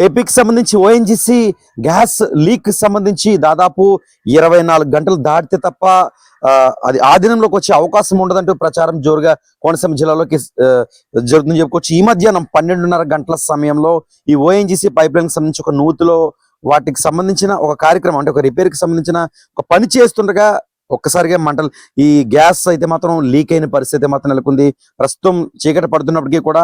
ఏపీకి సంబంధించి ONGC gas leak సంబంధించి దాదాపు ఇరవై నాలుగు గంటలు దాటితే తప్ప ఆ, అది ఆధీనంలోకి వచ్చే అవకాశం ఉండదంటూ ప్రచారం జోరుగా కోనసీమ జిల్లాలోకి జరుగుతుంది జరుగుతుందని చెప్పుకోవచ్చు. ఈ మధ్యాహ్నం పన్నెండున్నర గంటల సమయంలో ఈ ఓఎన్జిసి పైప్ లైన్ సంబంధించి ఒక నూతిలో వాటికి సంబంధించిన ఒక కార్యక్రమం అంటే ఒక రిపేర్కి సంబంధించిన ఒక పని చేస్తుండగా ఒక్కసారిగా మంటలు ఈ గ్యాస్ అయితే మాత్రం లీక్ అయిన పరిస్థితి మాత్రం నెలకొంది. ప్రస్తుతం చీకటి పడుతున్నప్పటికీ కూడా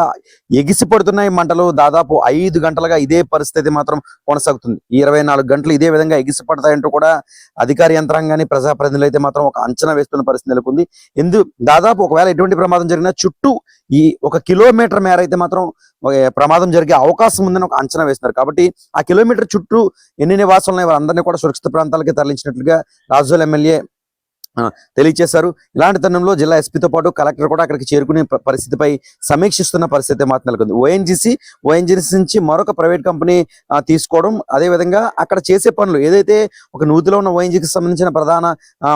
ఎగిసి పడుతున్నాయి మంటలు. దాదాపు ఐదు గంటలుగా ఇదే పరిస్థితి మాత్రం కొనసాగుతుంది. ఇరవై నాలుగు గంటలు ఇదే విధంగా ఎగిసి పడతాయంటూ కూడా అధికార యంత్రాంగాన్ని ప్రజాప్రతినిధులు అయితే మాత్రం ఒక అంచనా వేస్తున్న పరిస్థితి నెలకొంది. ఎందు దాదాపు ఒకవేళ ఎటువంటి ప్రమాదం జరిగినా చుట్టూ ఈ ఒక కిలోమీటర్ మేర అయితే మాత్రం ప్రమాదం జరిగే అవకాశం ఉందని ఒక అంచనా వేస్తున్నారు. కాబట్టి ఆ కిలోమీటర్ చుట్టూ ఎన్ని నివాసాలు ఉన్నాయి వారందరినీ కూడా సురక్షిత ప్రాంతాలకి తరలించినట్లుగా రాజోల్ ఎమ్మెల్యే తెలియజేశారు ఇలాంటి తరుణంలో జిల్లా ఎస్పీతో పాటు కలెక్టర్ కూడా అక్కడికి చేరుకునే పరిస్థితిపై సమీక్షిస్తున్న పరిస్థితి మాత్రం నెలకొంది. ఓఎన్జీసీ ఓఎన్జీసీ నుంచి మరొక ప్రైవేట్ కంపెనీ తీసుకోవడం అదే విధంగా అక్కడ చేసే పనులు ఏదైతే ఒక నూతిలో ఉన్న ఓఎన్జీకి సంబంధించిన ప్రధాన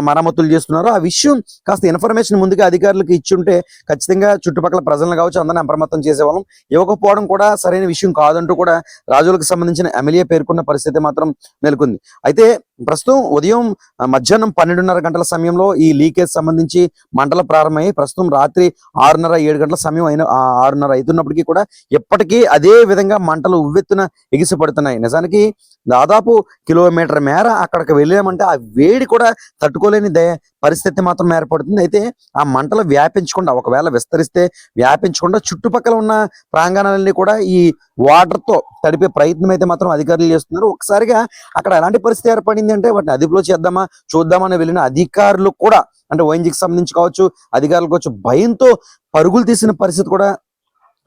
మరమ్మతులు చేస్తున్నారో ఆ విషయం కాస్త ఇన్ఫర్మేషన్ ముందుగా అధికారులకు ఇచ్చుంటే ఖచ్చితంగా చుట్టుపక్కల ప్రజలను కావచ్చు అందరిని అప్రమత్తం చేసేవాళ్ళం. ఇవ్వకపోవడం కూడా సరైన విషయం కాదంటూ కూడా రాజులకు సంబంధించిన ఎమ్మెల్యే పేర్కొన్న పరిస్థితి మాత్రం నెలకొంది. అయితే ప్రస్తుతం ఉదయం మధ్యాహ్నం పన్నెండున్నర గంటల సమయంలో ఈ లీకేజ్ సంబంధించి మంటలు ప్రారంభమయ్యి ప్రస్తుతం రాత్రి ఆరున్నర ఏడు గంటల సమయం అయిన ఆరున్నర అవుతున్నప్పటికీ కూడా ఎప్పటికీ అదే విధంగా మంటలు ఉవ్వెత్తున ఎగిసిపడుతున్నాయి. నిజానికి దాదాపు కిలోమీటర్ మేర అక్కడికి వెళ్ళామంటే ఆ వేడి కూడా తట్టుకోలేని దయ పరిస్థితి మాత్రం ఏర్పడుతుంది. అయితే ఆ మంటలు వ్యాపించకుండా ఒకవేళ విస్తరిస్తే వ్యాపించకుండా చుట్టుపక్కల ఉన్న ప్రాంగణాలన్నీ కూడా ఈ వాటర్తో తడిపే ప్రయత్నం అయితే మాత్రం అధికారులు చేస్తున్నారు. ఒకసారిగా అక్కడ ఎలాంటి పరిస్థితి ఏర్పడింది ఏంటంటే వాటిని అదుపులో చేద్దామా? చూద్దామని వెళ్ళిన అధికారులు కూడా అంటే ఓఎన్జికి సంబంధించి కావచ్చు అధికారులు కావచ్చు భయంతో పరుగులు తీసిన పరిస్థితి కూడా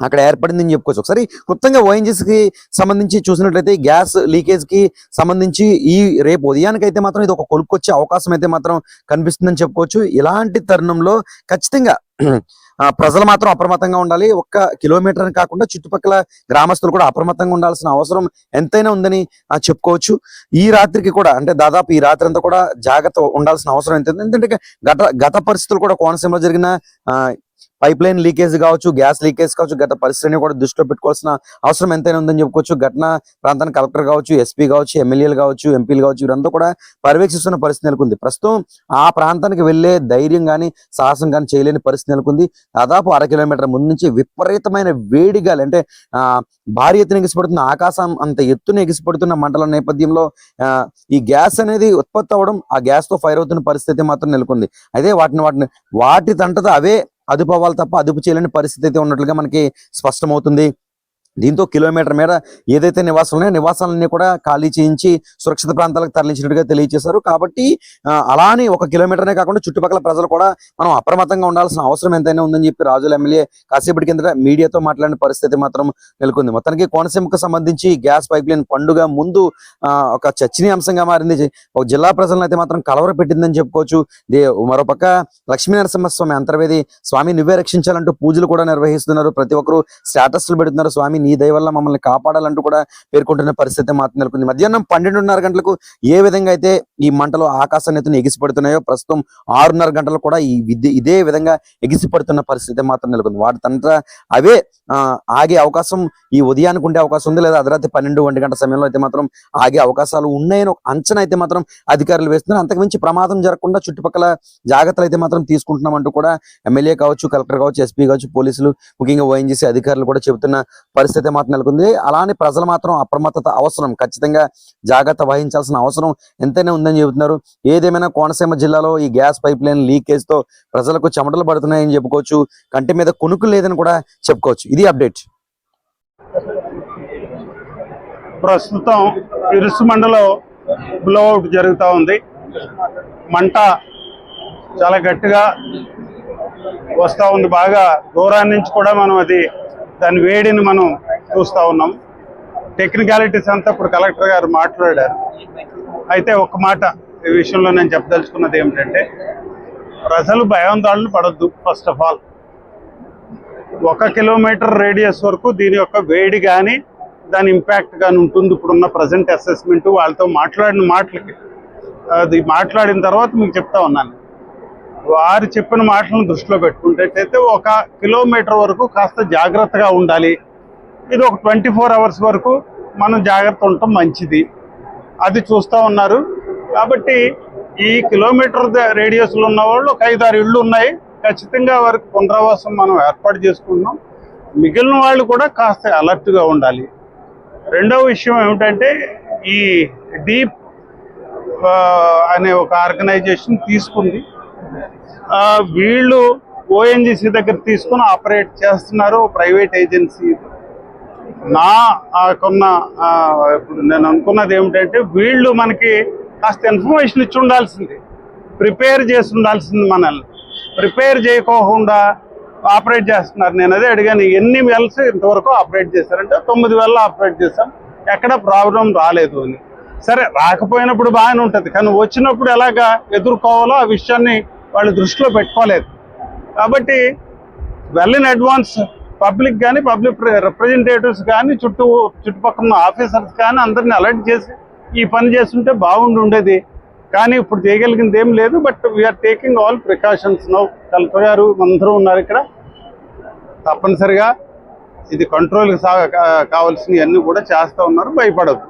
అక్కడ ఏర్పడిందని చెప్పుకోవచ్చు. ఒకసారి క్లుప్తంగా ONGC కి సంబంధించి చూసినట్లయితే గ్యాస్ లీకేజ్కి సంబంధించి ఈ రేపు ఉదయానికైతే మాత్రం ఇది ఒక కొలుక్కొచ్చే అవకాశం అయితే మాత్రం కనిపిస్తుందని చెప్పుకోవచ్చు. ఇలాంటి తరుణంలో ఖచ్చితంగా ప్రజలు మాత్రం అప్రమత్తంగా ఉండాలి. ఒక్క కిలోమీటర్ కాకుండా చుట్టుపక్కల గ్రామస్తులు కూడా అప్రమత్తంగా ఉండాల్సిన అవసరం ఎంతైనా ఉందని చెప్పుకోవచ్చు. ఈ రాత్రికి కూడా అంటే దాదాపు ఈ రాత్రి అంతా కూడా జాగ్రత్త ఉండాల్సిన అవసరం ఎంత ఎందుకంటే గత గత పరిస్థితులు కూడా కోనసీమలో జరిగిన ఆ, పైప్ లైన్ లీకేజ్ కావచ్చు గ్యాస్ లీకేజ్ కావచ్చు గత పరిస్థితిని కూడా దృష్టిలో పెట్టుకోవాల్సిన అవసరం ఎంతైనా ఉందని చెప్పుకోవచ్చు. ఘటన ప్రాంతానికి కలెక్టర్ కావచ్చు ఎస్పీ కావచ్చు ఎమ్మెల్యేలు కావచ్చు ఎంపీలు కావచ్చు వీరంతా కూడా పర్యవేక్షిస్తున్న పరిస్థితి నెలకొంది. ప్రస్తుతం ఆ ప్రాంతానికి వెళ్ళే ధైర్యం కానీ సాహసం కానీ చేయలేని పరిస్థితి నెలకొంది. దాదాపు అర కిలోమీటర్ ముందు నుంచి విపరీతమైన వేడి గాలి అంటే ఆ భారీ ఎత్తున ఎగిసిపడుతున్న ఆకాశం అంత ఎత్తున ఎగిసిపడుతున్న మంటల నేపథ్యంలో ఆ, ఈ గ్యాస్ అనేది ఉత్పత్తి అవ్వడం ఆ గ్యాస్తో ఫైర్ అవుతున్న పరిస్థితి మాత్రం నెలకొంది. అదే వాటిని వాటిని వాటి తంటతో అవే అదుపు అవ్వాలి తప్ప అదుపు చేయలేని పరిస్థితి అయితే ఉన్నట్లుగా మనకి స్పష్టమవుతుంది. దీంతో కిలోమీటర్ మేర ఏదైతే నివాసాలు ఉన్నాయో నివాసాలన్నీ కూడా ఖాళీ చేయించి సురక్షిత ప్రాంతాలకు తరలించినట్టుగా తెలియజేశారు కాబట్టి అలానే ఒక కిలోమీటర్నే కాకుండా చుట్టుపక్కల ప్రజలు కూడా మనం అప్రమత్తంగా ఉండాల్సిన అవసరం ఎంతైనా ఉందని చెప్పి రాజుల ఎమ్మెల్యే కాసేపటి కిందట మీడియాతో మాట్లాడిన పరిస్థితి మాత్రం నెలకొంది. మొత్తానికి కోనసీమకు సంబంధించి గ్యాస్ పైప్ లైన్ పండుగ ముందు ఆ, ఒక చర్చనీయాంశంగా మారింది. ఒక జిల్లా ప్రజలను అయితే మాత్రం కలవర పెట్టిందని చెప్పుకోవచ్చు మరోపక్క లక్ష్మీ నరసింహస్వామి అంతర్వేది స్వామి నువ్వే రక్షించాలంటూ పూజలు కూడా నిర్వహిస్తున్నారు. ప్రతి ఒక్కరు స్టేటస్లు పెడుతున్నారు. స్వామి నీ దయ వల్ల మమ్మల్ని కాపాడాలంటూ కూడా పేర్కొంటున్న పరిస్థితి మాత్రం నెలకొంది. మధ్యాహ్నం పన్నెండున్నర గంటలకు ఏ విధంగా అయితే ఈ మంటలు ఆకాశాన్ని ఎగిసిపడుతున్నాయో ప్రస్తుతం ఆరున్నర గంటలు కూడా ఈ విద్య ఇదే విధంగా ఎగిసిపడుతున్న పరిస్థితి మాత్రం నెలకొంది. వాటి తండ్ర అవే ఆగే అవకాశం ఈ ఉదయానికి ఉండే అవకాశం ఉంది లేదా అర్ధరాత్రి పన్నెండు ఒంటి గంట సమయంలో అయితే మాత్రం ఆగే అవకాశాలు ఉన్నాయని ఒక అంచనా అయితే మాత్రం అధికారులు వేస్తున్నారు. అంతకుమించి ప్రమాదం జరగకుండా చుట్టుపక్కల జాగ్రత్తలు అయితే మాత్రం తీసుకుంటున్నామంటూ కూడా ఎమ్మెల్యే కావచ్చు కలెక్టర్ కావచ్చు ఎస్పీ కావచ్చు పోలీసులు ముఖ్యంగా ఓఎన్జీసీ అధికారులు కూడా చెబుతున్న పరిస్థితి మాత్రం నెలకొంది. అలానే ప్రజలు మాత్రం అప్రమత్తత అవసరం. ఖచ్చితంగా జాగ్రత్త వహించాల్సిన అవసరం ఎంతైనా ఉందని చెబుతున్నారు. ఏదేమైనా కోనసీమ జిల్లాలో ఈ గ్యాస్ పైప్ లైన్ లీకేజ్తో ప్రజలకు చెమటలు పడుతున్నాయని చెప్పుకోవచ్చు. కంటి మీద కునుకు లేదని కూడా చెప్పుకోవచ్చు. ఇది అప్డేట్. ప్రస్తుతం ఇరుసుమండలో బ్లోఅవుట్ జరుగుతూ ఉంది. మంట చాలా గట్టిగా వస్తూ ఉంది. బాగా దూరాన్ని నుంచి కూడా మనం అది దాని వేడిని మనం చూస్తూ ఉన్నాం. టెక్నికాలిటీస్ అంతా ఇప్పుడు కలెక్టర్ గారు మాట్లాడారు. అయితే ఒక మాట ఈ విషయంలో నేను చెప్పదలుచుకున్నది ఏమిటంటే ప్రజలు భయాందోళన పడద్దు ఫస్ట్ ఆఫ్ ఆల్ ఒక కిలోమీటర్ రేడియస్ వరకు దీని యొక్క వేడి కానీ దాని ఇంపాక్ట్ కానీ ఉంటుంది. ఇప్పుడున్న ప్రజెంట్ అసెస్మెంట్ వాళ్ళతో మాట్లాడిన మాటలకి. అది మాట్లాడిన తర్వాత మీకు చెప్తా ఉన్నాను. వారు చెప్పిన మాటలను దృష్టిలో పెట్టుకుంటే ఒక కిలోమీటర్ వరకు కాస్త జాగ్రత్తగా ఉండాలి. ఇది ఒక ట్వంటీ ఫోర్ అవర్స్ వరకు మనం జాగ్రత్త ఉండటం మంచిది. అది చూస్తూ ఉన్నారు. కాబట్టి ఈ కిలోమీటర్ రేడియస్లో ఉన్న వాళ్ళు ఒక ఐదారు ఇళ్ళు ఉన్నాయి. ఖచ్చితంగా వారికి పునరావాసం మనం ఏర్పాటు చేసుకుంటున్నాం. మిగిలిన వాళ్ళు కూడా కాస్త అలర్ట్గా ఉండాలి. రెండవ విషయం ఏమిటంటే ఈ డీప్ అనే ఒక ఆర్గనైజేషన్ తీసుకుంది. వీళ్ళు ఓఎన్జిసి దగ్గర తీసుకుని ఆపరేట్ చేస్తున్నారు. ప్రైవేట్ ఏజెన్సీ నా కొన్న ఇప్పుడు నేను అనుకున్నది ఏమిటంటే వీళ్ళు మనకి కాస్త ఇన్ఫర్మేషన్ ఇచ్చి ఉండాల్సింది. ప్రిపేర్ చేసి ఉండాల్సింది మనల్ని. ప్రిపేర్ చేయకోకుండా ఆపరేట్ చేస్తున్నారు. నేను అదే అడిగాను ఎన్ని వెల్స్ ఇంతవరకు ఆపరేట్ చేశారంటే తొమ్మిది వేల ఆపరేట్ చేశాం. ఎక్కడ ప్రాబ్లం రాలేదు అని. సరే రాకపోయినప్పుడు బాగానే ఉంటుంది. కానీ వచ్చినప్పుడు ఎలాగా ఎదుర్కోవాలో ఆ విషయాన్ని వాళ్ళు దృష్టిలో పెట్టుకోలేదు. కాబట్టి వెల్ ఇన్ అడ్వాన్స్ పబ్లిక్ కానీ పబ్లిక్ రిప్రజెంటేటివ్స్ కానీ చుట్టూ చుట్టుపక్కల ఉన్న ఆఫీసర్స్ కానీ అందరిని అలర్ట్ చేసి ఈ పని చేస్తుంటే బాగుండి ఉండేది. కానీ ఇప్పుడు చేయగలిగింది ఏం లేదు but we are taking all precautions now collector గారు అందరూ ఉన్నారు ఇక్కడ. తప్పనిసరిగా ఇది కంట్రోల్కి సా కావాల్సినవి అన్నీ కూడా చేస్తూ ఉన్నారు భయపడదు